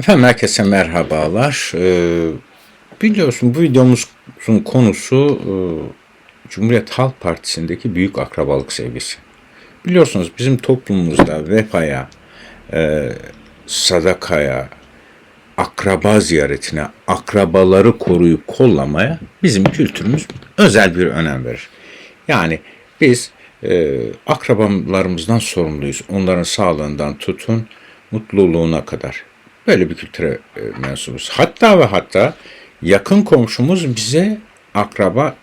Efendim herkese merhabalar. Ee, biliyorsun bu videomuzun konusu e, Cumhuriyet Halk Partisi'ndeki büyük akrabalık sevgisi. Biliyorsunuz bizim toplumumuzda vefaya, e, sadakaya, akraba ziyaretine, akrabaları koruyup kollamaya bizim kültürümüz özel bir önem verir. Yani biz e, akrabalarımızdan sorumluyuz. Onların sağlığından tutun mutluluğuna kadar. Böyle bir kültüre e, mensubuz. Hatta ve hatta yakın komşumuz bize akraba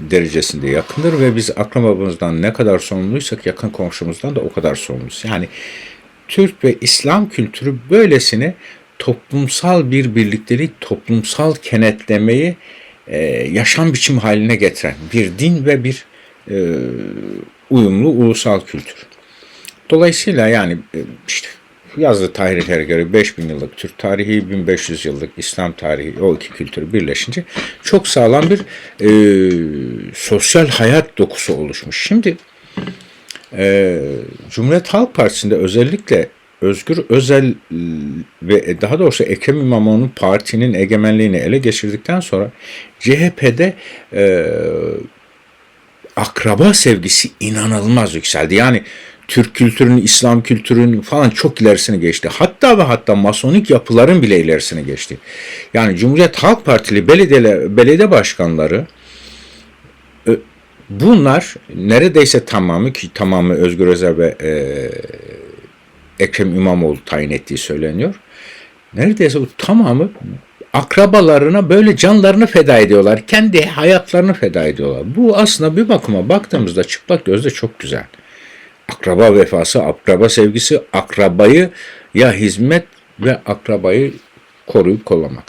derecesinde yakındır ve biz akrabamızdan ne kadar sorumluysak yakın komşumuzdan da o kadar sorumluyuz. Yani Türk ve İslam kültürü böylesine toplumsal bir birliktelik, toplumsal kenetlemeyi e, yaşam biçimi haline getiren bir din ve bir e, uyumlu ulusal kültür. Dolayısıyla yani e, işte yazdığı tarihlere göre 5000 yıllık Türk tarihi, 1500 yıllık İslam tarihi o iki kültürü birleşince çok sağlam bir e, sosyal hayat dokusu oluşmuş. Şimdi e, Cumhuriyet Halk Partisi'nde özellikle Özgür Özel ve daha doğrusu Ekrem İmamoğlu'nun partinin egemenliğini ele geçirdikten sonra CHP'de e, akraba sevgisi inanılmaz yükseldi. Yani Türk kültürünün, İslam kültürünün falan çok ilerisine geçti. Hatta ve hatta masonik yapıların bile ilerisine geçti. Yani Cumhuriyet Halk Partili belediye, belediye başkanları e, bunlar neredeyse tamamı ki tamamı Özgür Özel ve e, Ekrem İmamoğlu tayin ettiği söyleniyor. Neredeyse bu tamamı akrabalarına böyle canlarını feda ediyorlar. Kendi hayatlarını feda ediyorlar. Bu aslında bir bakıma baktığımızda çıplak gözle çok güzel. Akraba vefası, akraba sevgisi, akrabayı ya hizmet ve akrabayı koruyup kollamak.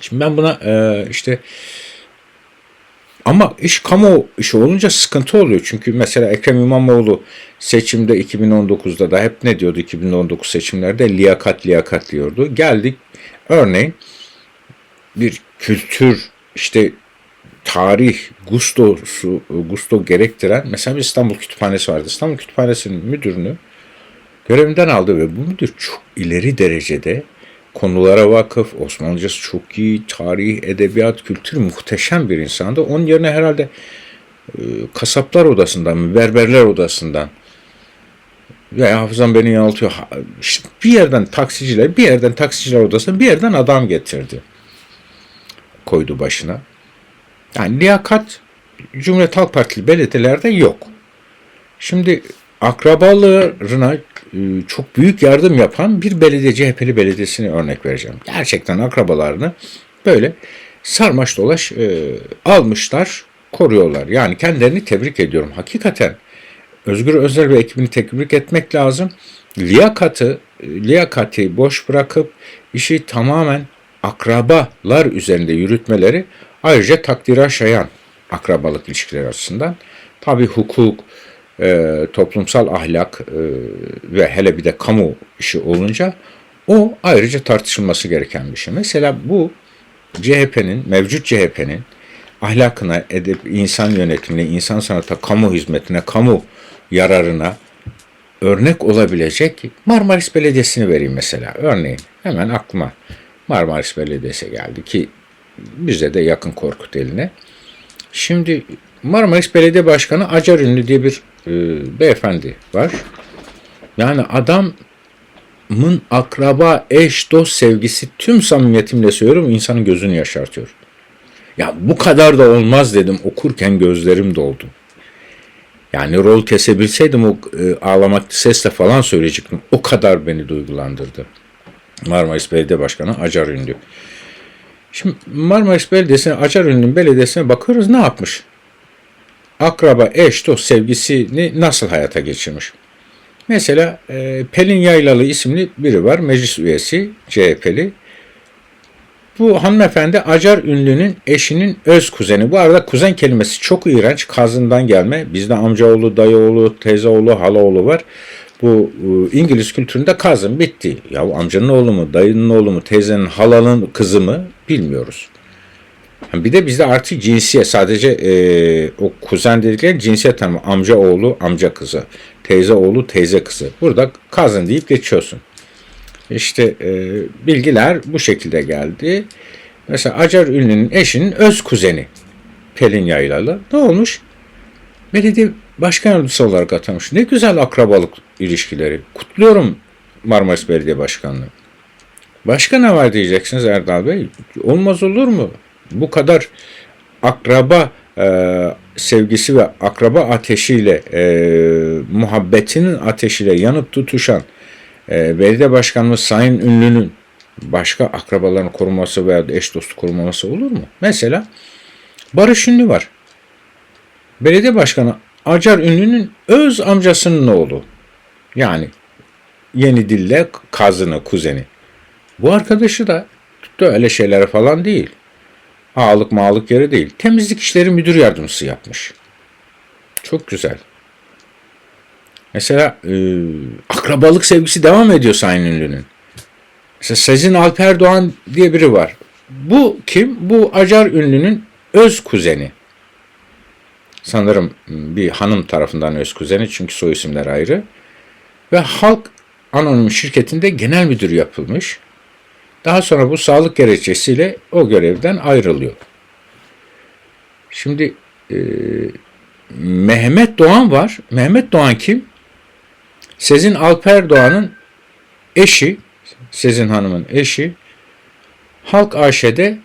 Şimdi ben buna e, işte ama iş kamu işi olunca sıkıntı oluyor. Çünkü mesela Ekrem İmamoğlu seçimde 2019'da da hep ne diyordu 2019 seçimlerde liyakat liyakat diyordu. Geldik örneğin bir kültür işte tarih gustosu gusto gerektiren mesela bir İstanbul Kütüphanesi vardı. İstanbul Kütüphanesi'nin müdürünü görevinden aldı ve bu müdür çok ileri derecede konulara vakıf, Osmanlıcası çok iyi, tarih, edebiyat, kültür muhteşem bir insandı. Onun yerine herhalde e, kasaplar odasından, berberler odasından veya hafızam beni yanıltıyor. İşte bir yerden taksiciler, bir yerden taksiciler odasına bir yerden adam getirdi. Koydu başına. Yani liyakat Cumhuriyet Halk Partili belediyelerde yok. Şimdi akrabalarına e, çok büyük yardım yapan bir belediye CHP'li belediyesini örnek vereceğim. Gerçekten akrabalarını böyle sarmaş dolaş e, almışlar, koruyorlar. Yani kendilerini tebrik ediyorum. Hakikaten Özgür Özel ve ekibini tebrik etmek lazım. Liyakatı, liyakati boş bırakıp işi tamamen akrabalar üzerinde yürütmeleri ayrıca takdire şayan akrabalık ilişkileri açısından. Tabi hukuk, e, toplumsal ahlak e, ve hele bir de kamu işi olunca o ayrıca tartışılması gereken bir şey. Mesela bu CHP'nin, mevcut CHP'nin ahlakına, edip insan yönetimine, insan sanata, kamu hizmetine, kamu yararına örnek olabilecek Marmaris Belediyesi'ni vereyim mesela. Örneğin hemen aklıma Marmaris Belediyesi geldi ki bize de yakın Korkut eline. Şimdi Marmaris Belediye Başkanı Acar Ünlü diye bir e, beyefendi var. Yani adamın akraba, eş, dost sevgisi tüm samimiyetimle söylüyorum insanın gözünü yaşartıyor. Ya bu kadar da olmaz dedim okurken gözlerim doldu. Yani rol kesebilseydim o e, ağlamak sesle falan söyleyecektim. O kadar beni duygulandırdı. Marmaris Belediye Başkanı Acar Ünlü. Şimdi Marmaris Belediyesi'ne, Acar Ünlü'nün belediyesine bakıyoruz ne yapmış? Akraba, eş, dost sevgisini nasıl hayata geçirmiş? Mesela e, Pelin Yaylalı isimli biri var, meclis üyesi, CHP'li. Bu hanımefendi Acar Ünlü'nün eşinin öz kuzeni. Bu arada kuzen kelimesi çok iğrenç. Kazından gelme. Bizde amcaoğlu, dayıoğlu, teyzeoğlu, halaoğlu var. Bu e, İngiliz kültüründe kazın bitti. Ya amcanın oğlu mu, dayının oğlu mu, teyzenin, halanın kızı mı bilmiyoruz. Bir de bizde artık cinsiyet sadece e, o kuzen dedikleri cinsiyet tanımı. Amca oğlu, amca kızı. Teyze oğlu, teyze kızı. Burada kazın deyip geçiyorsun. İşte e, bilgiler bu şekilde geldi. Mesela Acar Ünlü'nün eşinin öz kuzeni Pelin Yaylalı. Ne olmuş? Belediye başkan yardımcısı olarak atamış. Ne güzel akrabalık ilişkileri. Kutluyorum Marmaris Belediye Başkanlığı. Başka ne var diyeceksiniz Erdal Bey? Olmaz olur mu? Bu kadar akraba e, sevgisi ve akraba ateşiyle e, muhabbetinin ateşiyle yanıp tutuşan e, belediye başkanımız Sayın Ünlü'nün başka akrabaların koruması veya eş dostu korumaması olur mu? Mesela Barış Ünlü var. Belediye başkanı Acar Ünlü'nün öz amcasının oğlu. Yani yeni dille kazını, kuzeni. Bu arkadaşı da tuttu öyle şeylere falan değil. Ağalık mağalık yeri değil. Temizlik işleri müdür yardımcısı yapmış. Çok güzel. Mesela e, akrabalık sevgisi devam ediyor Sayın Ünlü'nün. Mesela Sezin Alper Doğan diye biri var. Bu kim? Bu Acar Ünlü'nün öz kuzeni. Sanırım bir hanım tarafından öz kuzeni çünkü soy isimler ayrı. Ve Halk Anonim şirketinde genel müdür yapılmış. Daha sonra bu sağlık gerekçesiyle o görevden ayrılıyor. Şimdi e, Mehmet Doğan var. Mehmet Doğan kim? Sezin Alper Doğan'ın eşi, Sezin Hanım'ın eşi Halk AŞ'de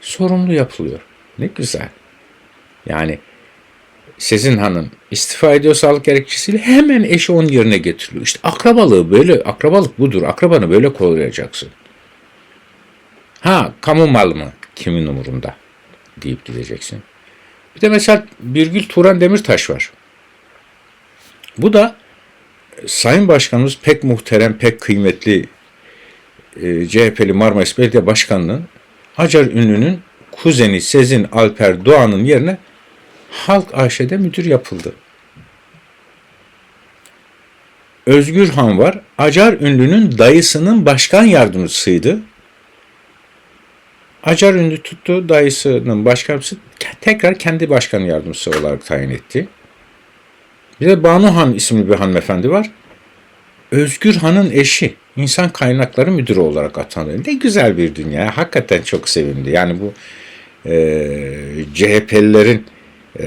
sorumlu yapılıyor. Ne güzel. Yani Sezin Hanım istifa ediyor sağlık gerekçesiyle hemen eşi onun yerine getiriliyor. İşte akrabalığı böyle, akrabalık budur. Akrabanı böyle koruyacaksın. Ha kamu malı mı? Kimin umurunda? deyip gideceksin. Bir de mesela Birgül Turan Demirtaş var. Bu da Sayın Başkanımız pek muhterem, pek kıymetli e, CHP'li Marmaris Belediye Başkanı'nın Hacer Ünlü'nün kuzeni Sezin Alper Doğan'ın yerine Halk AŞ'de müdür yapıldı. Özgür Han var. Acar Ünlü'nün dayısının başkan yardımcısıydı. Acar Ünlü tuttu dayısının başkanısı tekrar kendi başkan yardımcısı olarak tayin etti. Bir de Banu Han isimli bir hanımefendi var. Özgür Han'ın eşi insan kaynakları müdürü olarak atandı. Ne güzel bir dünya. Hakikaten çok sevimli. Yani bu e, CHP'lilerin e,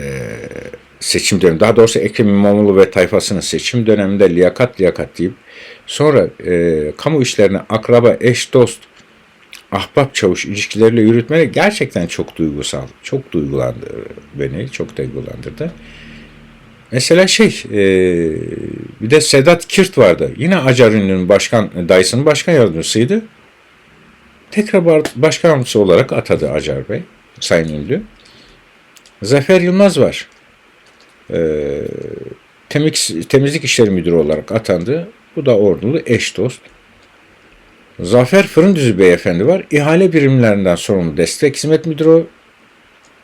seçim dönemi, daha doğrusu Ekrem İmamoğlu ve tayfasının seçim döneminde liyakat liyakat deyip sonra e, kamu işlerini akraba, eş, dost, ahbap çavuş ilişkileriyle yürütmeye gerçekten çok duygusal. Çok duygulandırdı beni, çok duygulandırdı. Mesela şey, e, bir de Sedat Kirt vardı. Yine Acar Ünlü'nün başkan, dayısının başkan yardımcısıydı. Tekrar başkan yardımcısı olarak atadı Acar Bey, Sayın Ünlü. Zafer Yılmaz var. E, temik, temizlik işleri müdürü olarak atandı. Bu da ordulu eş dost. Zafer Fırındüzü Beyefendi var. İhale birimlerinden sorumlu destek hizmet müdürü.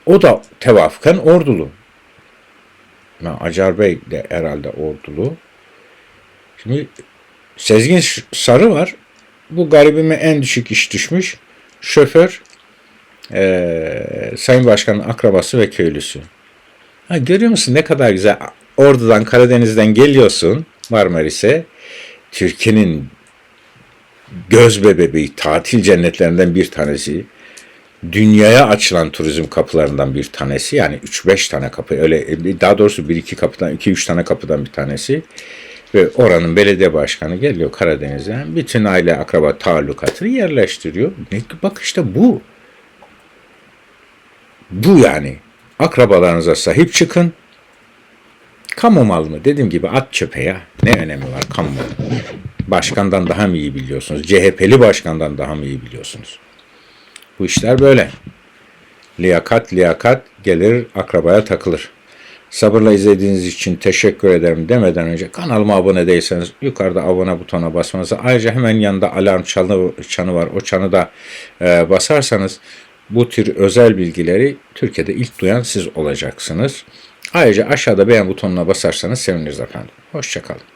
O da tevafuken ordulu. Acar Bey de herhalde ordulu. Şimdi Sezgin Sarı var. Bu garibime en düşük iş düşmüş. Şoför, e, Sayın Başkan'ın akrabası ve köylüsü. Ha, görüyor musun ne kadar güzel. Ordu'dan, Karadeniz'den geliyorsun Marmaris'e. Türkiye'nin göz bebeği, tatil cennetlerinden bir tanesi. Dünyaya açılan turizm kapılarından bir tanesi. Yani 3-5 tane kapı. Öyle daha doğrusu 1-2 kapıdan, 2-3 tane kapıdan bir tanesi. Ve oranın belediye başkanı geliyor Karadeniz'den. Bütün aile akraba taallukatını yerleştiriyor. Bak işte bu. Bu yani. Akrabalarınıza sahip çıkın. Kamu mal mı? Dediğim gibi at çöpe ya. Ne önemi var kamu malı? Başkandan daha mı iyi biliyorsunuz? CHP'li başkandan daha mı iyi biliyorsunuz? Bu işler böyle. Liyakat liyakat gelir akrabaya takılır. Sabırla izlediğiniz için teşekkür ederim demeden önce kanalıma abone değilseniz yukarıda abone butonuna basmanızı ayrıca hemen yanında alarm çanı, çanı var o çanı da e, basarsanız bu tür özel bilgileri Türkiye'de ilk duyan siz olacaksınız. Ayrıca aşağıda beğen butonuna basarsanız seviniriz efendim. Hoşçakalın.